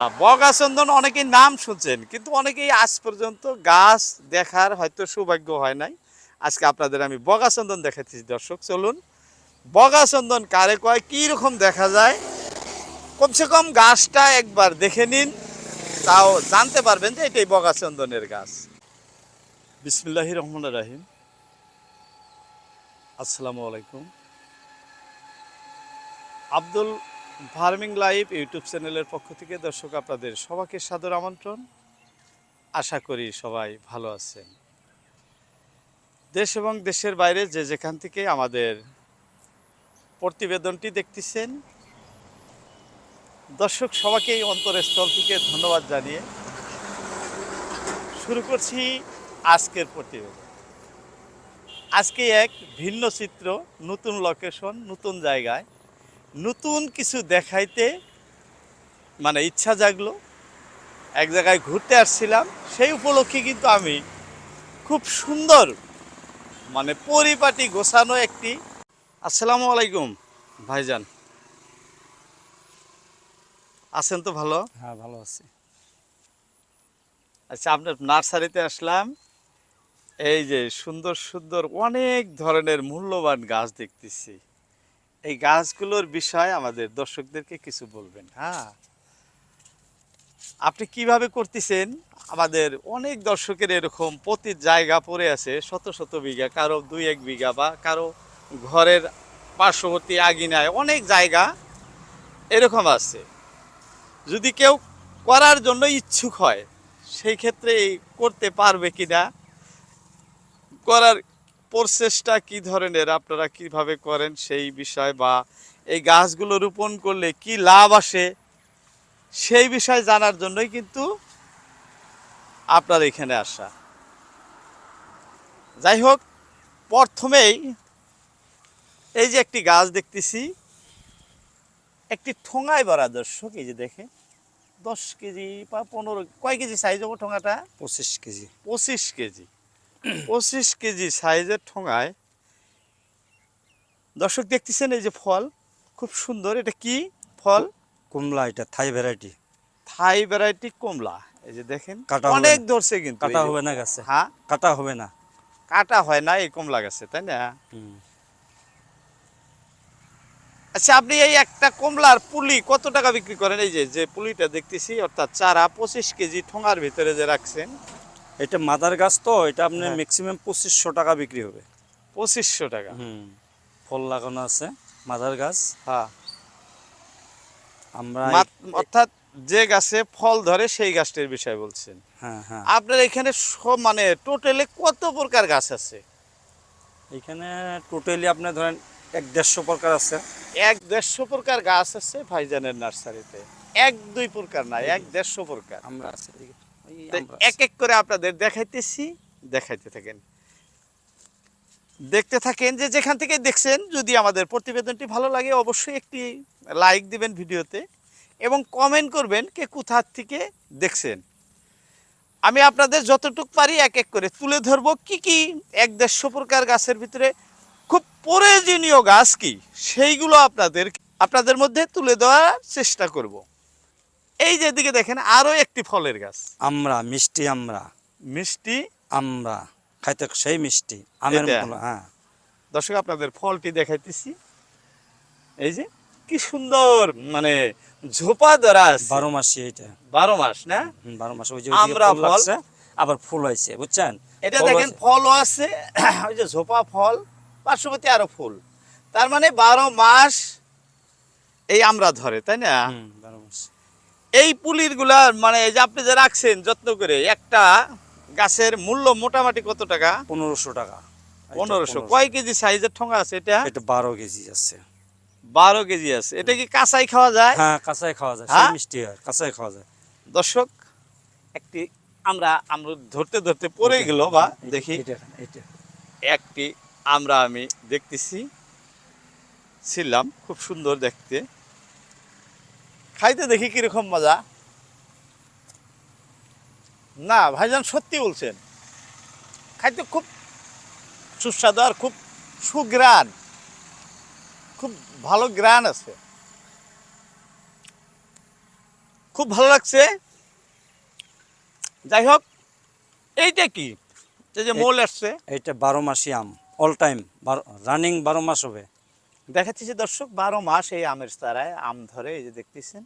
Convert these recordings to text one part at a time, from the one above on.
বগাচন্দন অনেকেই নাম শুনছেন, কিন্তু অনেকেই আজ পর্যন্ত গাছ দেখার হয়তো সৌভাগ্য হয় নাই। আজকে আপনাদের আমি বগাচন্দন দেখাচ্ছি, দর্শক, চলুন। বগাচন্দন কারে কয়, কী রকম দেখা যায়? কমসে কম গাছটা একবার দেখে নিন, তাও জানতে পারবেন যে এটাই বগাচন্দনের গাছ। বিসমিল্লাহি রহমান রাহিম। আসসালামু আলাইকুম। আব্দুল ফার্মিং লাইভ ইউটিউব চ্যানেলের পক্ষ থেকে দর্শক আপনাদের সবাইকে সাদর আমন্ত্রণ। আশা করি সবাই ভালো আছেন। দেশ এবং দেশের বাইরে যে যেখান থেকে আমাদের প্রতিবেদনটি দেখতেছেন, দর্শক সবাইকে এই অন্তরস্থল থেকে ধন্যবাদ জানিয়ে শুরু করছি আজকের প্রতিবেদন। আজকে এক ভিন্ন চিত্র, নতুন লোকেশন নতুন জায়গায়। নতুন কিছু দেখাইতে মানে ইচ্ছা জাগলো। এক জায়গায় ঘুরতে আসছিলাম সেই উপলক্ষে কিন্তু আমি খুব সুন্দর মানে পরিপাটি গোছানো একটি আসসালামু আলাইকুম ভাইজান। আছেন তো ভালো? হ্যাঁ ভালো আছি। আচ্ছা আপনার নার্সারিতে আসলাম। এই যে সুন্দর সুন্দর অনেক ধরনের মূল্যবান গাছ দেখতেছি। এই গাছগুলোর বিষয়ে আমাদের দর্শকদেরকে কিছু বলবেন হ্যাঁ? আপনি কীভাবে করতেছেন? আমাদের অনেক দর্শকের এরকম প্রতি জায়গা পড়ে আছে, শত শত বিঘা, কারও দুই এক বিঘা বা কারও ঘরের পার্শ্ববর্তী আগিনায় অনেক জায়গা এরকম আছে। যদি কেউ করার জন্য ইচ্ছুক হয়, সেই ক্ষেত্রে করতে পারবে কিনা? করার প্রসেসটা কি ধরনের? আপনারা কীভাবে করেন সেই বিষয় বা এই গাছগুলো রোপণ করলে কি লাভ আসে সেই বিষয় জানার জন্যই কিন্তু আপনার এখানে আসা। যাই হোক প্রথমেই এই যে একটি গাছ দেখতেছি একটি ঠোঙায় ভরা দর্শক এই যে দেখে দশ কেজি বা পনেরো কয় কেজি সাইজ হব ঠোঙাটা? পঁচিশ কেজি। পঁচিশ কেজি। পঁচিশ কেজি সাইজের ঠোঙায়। দর্শক দেখতেছেন এই যে ফল খুব সুন্দর। এটা কি ফল? কমলা এটা থাই ভ্যারাইটি। থাই ভ্যারাইটি কমলা। এই যে দেখেন অনেক ধরছে কিন্তু কাটা হবে না গাছে। হ্যাঁ? কাটা হবে না। কাটা হয় না এই কমলা গাছে তাই না? আচ্ছা আপনি এই একটা কমলার পুলি কত টাকা বিক্রি করেন? এই যে যে পুলিটা দেখতেছি অর্থাৎ চারা পঁচিশ কেজি ঠোঙার ভিতরে যে রাখছেন এটা মাদার গাছ তো এটা আপনার। ম্যাক্সিমাম পঁচিশশো টাকা বিক্রি হবে। পঁচিশশো টাকা? হুম ফল লাগানো আছে মাদার গাছ। হ্যাঁ। আমরা অর্থাৎ যে গাছে ফল ধরে সেই গাছটির বিষয় বলছেন। হ্যাঁ হ্যাঁ। আপনার এখানে সব মানে টোটালে কত প্রকার গাছ আছে? এখানে টোটালি আপনি ধরেন এক দেড়শো প্রকার আছে। এক দেড়শো প্রকার গাছ আছে ভাইজানের নার্সারিতে। এক দুই প্রকার না এক দেড়শো প্রকার। আমরা আছি এক এক করে আপনাদের দেখাইতেছি দেখাইতে থাকেন। দেখতে থাকেন যে যেখান থেকে দেখছেন যদি আমাদের প্রতিবেদনটি ভালো লাগে অবশ্যই একটি লাইক দিবেন ভিডিওতে এবং কমেন্ট করবেন কে কোথার থেকে দেখছেন। আমি আপনাদের যতটুক পারি এক এক করে তুলে ধরবো কি কি এক দেড়শো প্রকার গাছের ভিতরে খুব প্রয়োজনীয় গাছ কি সেইগুলো আপনাদের আপনাদের মধ্যে তুলে দেওয়ার চেষ্টা করব। এই যে দিকে দেখেন আরও একটি ফলের গাছ। আমরা মিষ্টি আমরা মিষ্টি? আমরা খাইতে সেই মিষ্টি আমের হ্যাঁ। দর্শক আপনাদের ফলটি দেখাইতেছি। এই যে কি সুন্দর মানে ঝোপা ধরা আছে। বারো মাসি এটা বারো মাস না? বারো মাস ওই যে আমরা ফল। আবার ফুল হয়েছে বুঝছেন? এটা দেখেন। ফলও আছে ওই যে ঝোপা ফল পার্শ্ববর্তী আরও ফুল। তার মানে বারো মাস এই আমরা ধরে তাই না? বারো মাস। এই পুলিরগুলা মানে এই যে আপনি যে রাখছেন যত্ন করে একটা গাছের মূল্য মোটামুটি কত টাকা? পনেরোশো টাকা। পনেরোশো। কয় কেজি সাইজের ঠোঙা আছে এটা? এটা বারো কেজি আছে। বারো কেজি আছে। এটা কি কাঁচাই খাওয়া যায়? হ্যাঁ কাঁচাই খাওয়া যায়। হ্যাঁ? মিষ্টি হয় কাঁচাই খাওয়া যায়। দর্শক একটি আমরা আমরা ধরতে ধরতে পড়ে গেল বা দেখি। এটা এটা। একটি আমরা আমি দেখতেছি। ছিলাম খুব সুন্দর দেখতে। খাইতে দেখি কীরকম মজা। না ভাইজান সত্যি বলছেন। খাইতে খুব সুস্বাদু আর খুব সুগ্রান খুব ভালো গ্রান আছে। খুব ভালো লাগছে। যাই হোক এইটা কি? এই যে মোল আসছে। এইটা বারো মাসি আম অল টাইম রানিং বারো মাস হবে। দেখাচ্ছি যে দর্শক বারো মাস এই আমের তারায় আম ধরে এই যে দেখতেছেন।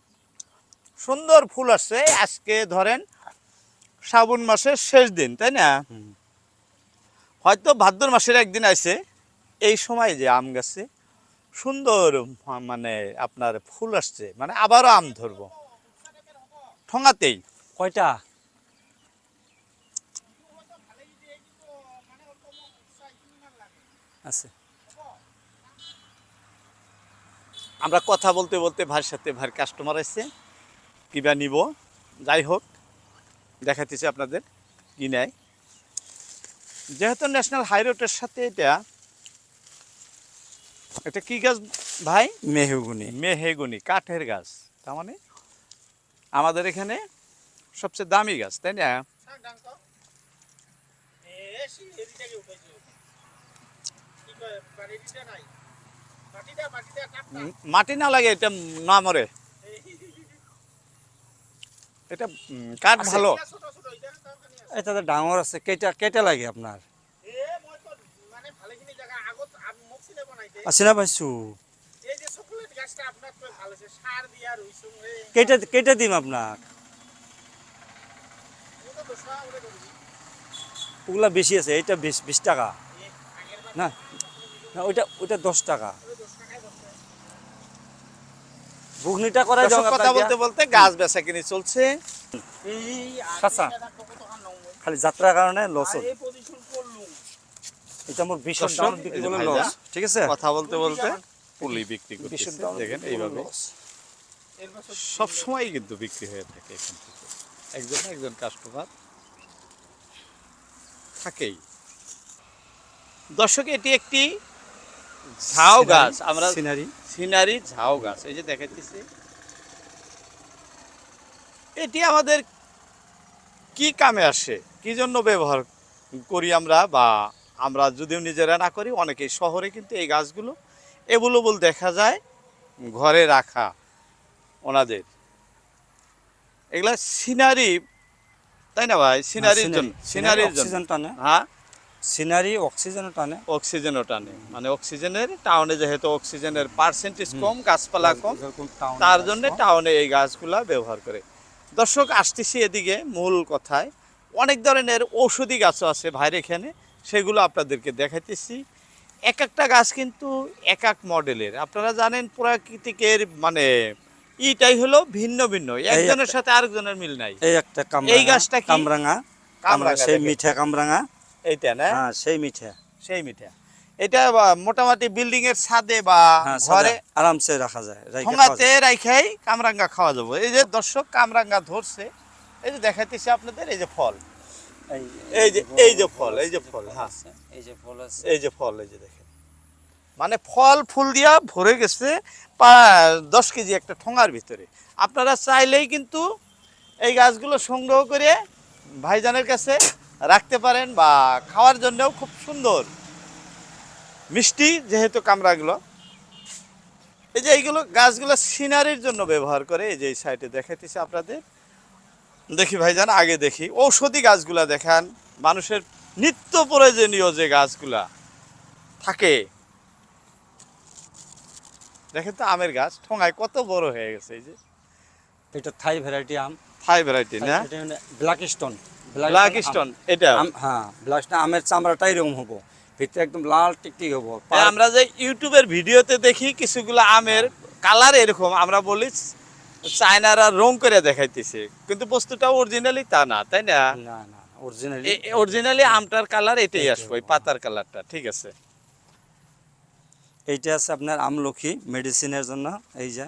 সুন্দর ফুল আসছে। আজকে ধরেন শ্রাবণ মাসের শেষ দিন তাই না? হয়তো ভাদ্র মাসের একদিন আছে এই সময় যে আম গাছে সুন্দর মানে আপনার ফুল আসছে মানে আবারও আম ধরবো। ঠোঙাতেই। কয়টা? আছে। আমরা কথা বলতে বলতে ভাইয়ের সাথে ভাইয়ের কাস্টমার এসে কিবা নিব? যাই হোক দেখাতেছি আপনাদের কি নেয়। যেহেতু ন্যাশনাল হাই রোডের সাথে এটা এটা কি গাছ ভাই? মেহুগুনি। মেহেগুনি কাঠের গাছ। তার মানে আমাদের এখানে সবচেয়ে দামি গাছ তাই না? মাটি না লাগে এটা না মরে এটা কাঠ ভালো। এটা তো ডাঙর আছে কেইটা কেইটা লাগে আপনার। আছে পাইছো কেইটা দিম আপনার ওগুলা বেশি আছে বিশ বিশ টাকা। না না ওইটা ওইটা দশ টাকা। করাই যাও কথা বলতে বলতে গাছ বেচা কিনে চলছে। আচ্ছা খালি যাত্রার কারণে লস এটা আমার বিক্রি লস ঠিক আছে? কথা বলতে বলতে পুলি বিক্রি করতেছে। দেখেন এইভাবে। সব সময় কিন্তু বিক্রি হয়ে থাকে এখান থেকে। একজন একজন কাস্টমার থাকেই। দর্শক এটি একটি ঝাউ গাছ আমরা সিনারি। সিনারি ঝাউ গাছ এই যে দেখাচ্ছি এটি আমাদের কি কামে আসে? কি জন্য ব্যবহার করি আমরা বা আমরা যদিও নিজেরা না করি অনেকেই শহরে কিন্তু এই গাছগুলো এভেলেবল দেখা যায় ঘরে রাখা ওনাদের। এগুলা সিনারি তাই না ভাই? সিনারির জন্য সিনারির জন্য। হ্যাঁ? সিনারি অক্সিজেনও টানে। অক্সিজেনও টানে। মানে অক্সিজেনের টাউনে যেহেতু অক্সিজেনের পার্সেন্টেজ কম গাছপালা কম তার জন্য টাউনে এই গাছগুলা ব্যবহার করে। দর্শক আসতেছি এদিকে মূল কথায়। অনেক ধরনের ঔষধি গাছও আছে ভাইয়ের এখানে। সেগুলো আপনাদেরকে দেখাইতেছি। এক একটা গাছ কিন্তু এক এক মডেলের। আপনারা জানেন প্রাকৃতিকের মানে ইটাই হলো ভিন্ন ভিন্ন। একজনের সাথে আরেকজনের মিল নাই। এই একটা এই গাছটা কামরাঙা। কামরাঙা সেই মিঠা কামরাঙা। এইটা না হ্যাঁ সেই মিঠা সেই মিঠা এটা মোটামুটি বিল্ডিং এর ছাদে বা হ্যাঁ ঘরে আরামসে রাখা যায় ঠোঙাতে। রাইখাই কামরাঙ্গা খাওয়া যাব এই যে দর্শক কামরাঙ্গা ধরছে এই যে দেখাইতেছি আপনাদের এই যে ফল এই যে এই যে ফল এই যে ফল হ্যাঁ এই যে ফল আছে এই যে ফল এই যে দেখেন মানে ফল ফুল দিয়া ভরে গেছে দশ কেজি একটা ঠোঙার ভিতরে আপনারা চাইলেই কিন্তু এই গাছগুলো সংগ্রহ করে ভাইজানের কাছে রাখতে পারেন বা খাওয়ার জন্যও খুব সুন্দর। মিষ্টি যেহেতু কামরাগুলো। এই যে এইগুলো গাছগুলো সিনারির জন্য ব্যবহার করে, এই যে এই সাইডে দেখাইতেছি আপনাদের। দেখি ভাইজান, আগে দেখি। ঔষধি গাছগুলা দেখান। মানুষের নিত্য প্রয়োজনীয় যে গাছগুলা থাকে। দেখেন তো আমের গাছ, ঠোঙায় কত বড় হয়ে গেছে এই যে। এটা থাই ভ্যারাইটি আম। থাই ভ্যারাইটি না? ব্ল্যাক স্টোন ব্ল্যাক স্টোন এটা? হ্যাঁ ব্ল্যাক স্টোন আমের চামড়াটা এরকম হব। ভিতরে একদম লাল টিকটিক হব। আমরা যে ইউটিউবের ভিডিওতে দেখি কিছুগুলো আমের কালার এরকম আমরা বলি চায়নারা রং করে দেখাইতেছে। কিন্তু বস্তুটা অরিজিনালি তা না তাই না? না না অরিজিনালি অরিজিনালি আমটার কালার এটাই আসবে ওই পাতার কালারটা ঠিক আছে? এইটা আছে আপনার আমলখি মেডিসিনের জন্য এই যে।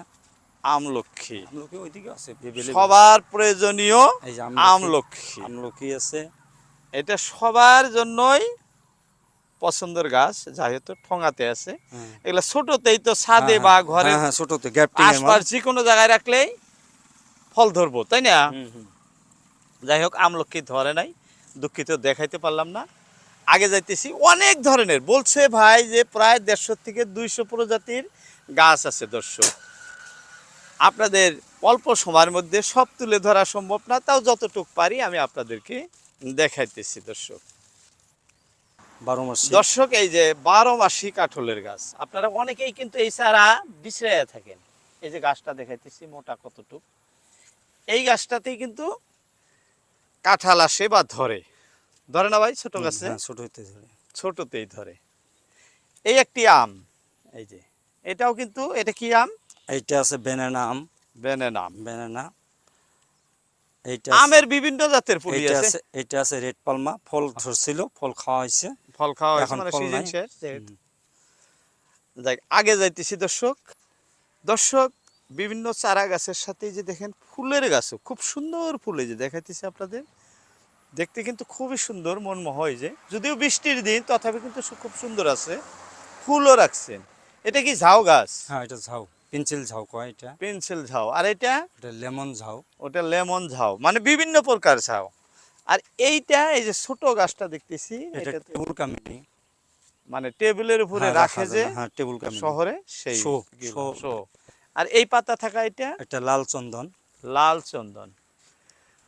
আমলক্ষী। আমলখি ওইদিকে আছে সবার প্রয়োজনীয় যে আমলক্ষী আছে। এটা সবার জন্যই পছন্দের গাছ ঠোঙাতে আছে। হ্যাঁ। এগুলা ছোটতেই তো ছাদে হ্যাঁ, বা হ্যাঁ, ঘরে ছোটতে আশপাশ যে কোনো জায়গায় রাখলেই ফল ধরবো তাই না? যাই হোক আমলক্ষী ধরে নাই দুঃখিত দেখাইতে পারলাম না। আগে যাইতেছি অনেক ধরনের। বলছে ভাই যে প্রায় দেড়শো থেকে দুইশো প্রজাতির গাছ আছে দর্শক। আপনাদের অল্প সময়ের মধ্যে সব তুলে ধরা সম্ভব না তাও যতটুক পারি আমি আপনাদেরকে দেখাইতেছি দর্শক। বারো মাস দর্শক এই যে বারো মাসি কাঠলের গাছ আপনারা অনেকেই কিন্তু এই চারা বিছড়াইয়া থাকেন। এই যে গাছটা দেখাইতেছি মোটা কতটুক। এই গাছটাতেই কিন্তু কাঁঠাল আসে বা ধরে। ধরে না ভাই? ছোট গাছে? হ্যাঁ, ছোট হইতে ধরে। ছোটতেই ধরে। এই একটি আম এই যে। এটাও কিন্তু এটা কি আম? এইটা আছে বেনানা আম। বেনেন আম। বেনানা। এইটা আমের বিভিন্ন জাতের এইটা আছে। আছে এইটা আছে রেড পালমা। ফল ধরছিল ফল খাওয়া হয়েছে। ফল খাওয়া হয়েছে মানে ফল সিজন শেষ। যাক আগে যাইতেছি দর্শক। দর্শক বিভিন্ন চারা গাছের সাথে যে দেখেন ফুলের গাছও খুব সুন্দর ফুল এই যে দেখাইতেছি আপনাদের। দেখতে কিন্তু খুবই সুন্দর মনমোহ এই যে। যদিও বৃষ্টির দিন তথাপি কিন্তু খুব সুন্দর আছে। ফুলও রাখছেন। এটা কি ঝাউ গাছ? হ্যাঁ এটা ঝাউ। পেন্সিল ঝাউ কয় এটা? পেন্সিল ঝাউ। আর এটা? এটা লেমন ঝাউ। ওটা লেমন ঝাউ। মানে বিভিন্ন প্রকার ঝাউ। আর এইটা এই যে ছোট গাছটা দেখতেছি এটা টেবুল কামিনী। মানে টেবিলের উপরে হ্যাঁ, রাখে যে হ্যাঁ টেবুল কামিনী। শহরে সেই শো, শো। আর এই পাতা থাকা এটা? এটা লাল চন্দন। লাল চন্দন।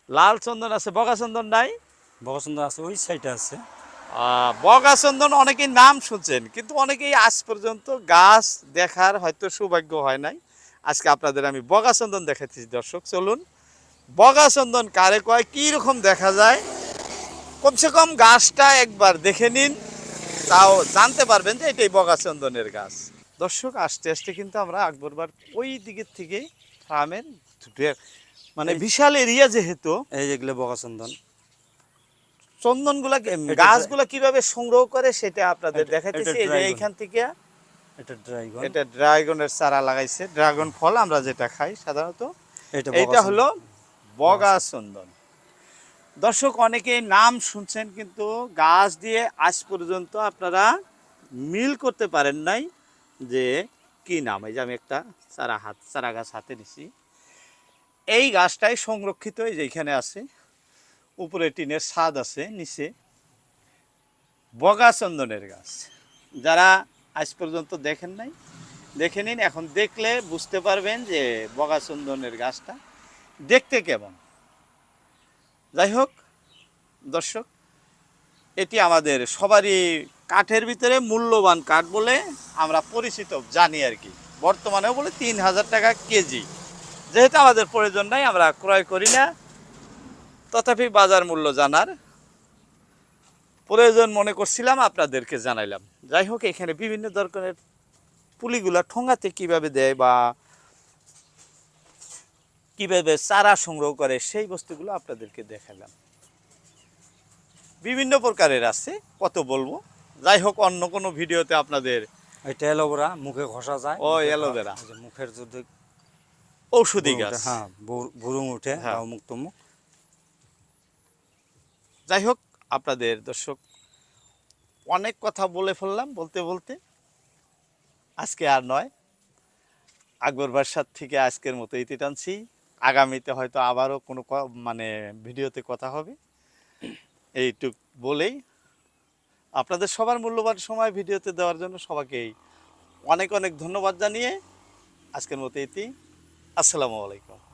লাল চন্দন আছে বগা চন্দন নাই? বগসুন্দর আছে ওই সাইডে আছে। আহ, বগা চন্দন অনেকেই নাম শুনছেন কিন্তু অনেকেই আজ পর্যন্ত গাছ দেখার হয়তো সৌভাগ্য হয় নাই। আজকে আপনাদের আমি বগা চন্দন দেখাচ্ছি দর্শক চলুন। বগা চন্দন কারে কয় কি রকম দেখা যায়? কমসে কম গাছটা একবার দেখে নিন তাও জানতে পারবেন যে এটাই বগা চন্দনের গাছ। দর্শক আস্তে আস্তে কিন্তু আমরা আকবরবার ওই দিকের থেকে ফার্মের মানে বিশাল এরিয়া যেহেতু। এই যেগুলো বগচন্দন। চন্দনগুলা এটা- গাছগুলা কীভাবে সংগ্রহ করে সেটা আপনাদের দেখাইতেছি। এই যে এইখান থেকে এটা এটা ড্রাগনের চারা লাগাইছে। ড্রাগন ফল আমরা যেটা খাই সাধারণত। এটা হলো বগা চন্দন। দর্শক অনেকেই নাম শুনছেন কিন্তু গাছ দিয়ে আজ পর্যন্ত আপনারা মিল করতে পারেন নাই যে কি নাম। এই যে আমি একটা চারা হাত চারা গাছ হাতে নিছি। এই গাছটাই সংরক্ষিত এই যে এখানে আছে। উপরে টিনের ছাদ আছে, নিচে। বগা চন্দনের গাছ। যারা আজ পর্যন্ত দেখেন নাই, দেখে নিন। এখন দেখলে বুঝতে পারবেন যে বগা চন্দনের গাছটা দেখতে কেমন। যাই হোক, দর্শক, এটি আমাদের সবারই কাঠের ভিতরে মূল্যবান কাঠ বলে আমরা পরিচিত, জানি আর কি। বর্তমানেও বলে তিন হাজার টাকা কেজি। যেহেতু আমাদের প্রয়োজন নাই, আমরা ক্রয় করি না। তথাপি বাজার মূল্য জানার প্রয়োজন মনে করছিলাম আপনাদেরকে জানাইলাম। যাই হোক এখানে বিভিন্ন ধরনের পুলিগুলা ঠোঙাতে কীভাবে দেয় বা কীভাবে চারা সংগ্রহ করে সেই বস্তুগুলো আপনাদেরকে দেখালাম। বিভিন্ন প্রকারের আছে কত বলব? যাই হোক অন্য কোনো ভিডিওতে আপনাদের এটা অ্যালোভেরা মুখে ঘষা যায়। ও, অ্যালোভেরা। মুখের যদি ঔষধি গাছ। হ্যাঁ বুর- উঠে হ্যাঁ। মুখ টুমুক যাই হোক আপনাদের দর্শক, অনেক কথা বলে ফেললাম বলতে বলতে। আজকে আর নয়। আকবর বাসার থেকে আজকের মতো ইতি টানছি। আগামীতে হয়তো আবারও কোনো মানে ভিডিওতে কথা হবে। এইটুক বলেই। আপনাদের সবার মূল্যবান সময় ভিডিওতে দেওয়ার জন্য সবাইকেই অনেক অনেক ধন্যবাদ জানিয়ে আজকের মতো ইতি আসসালামু আলাইকুম।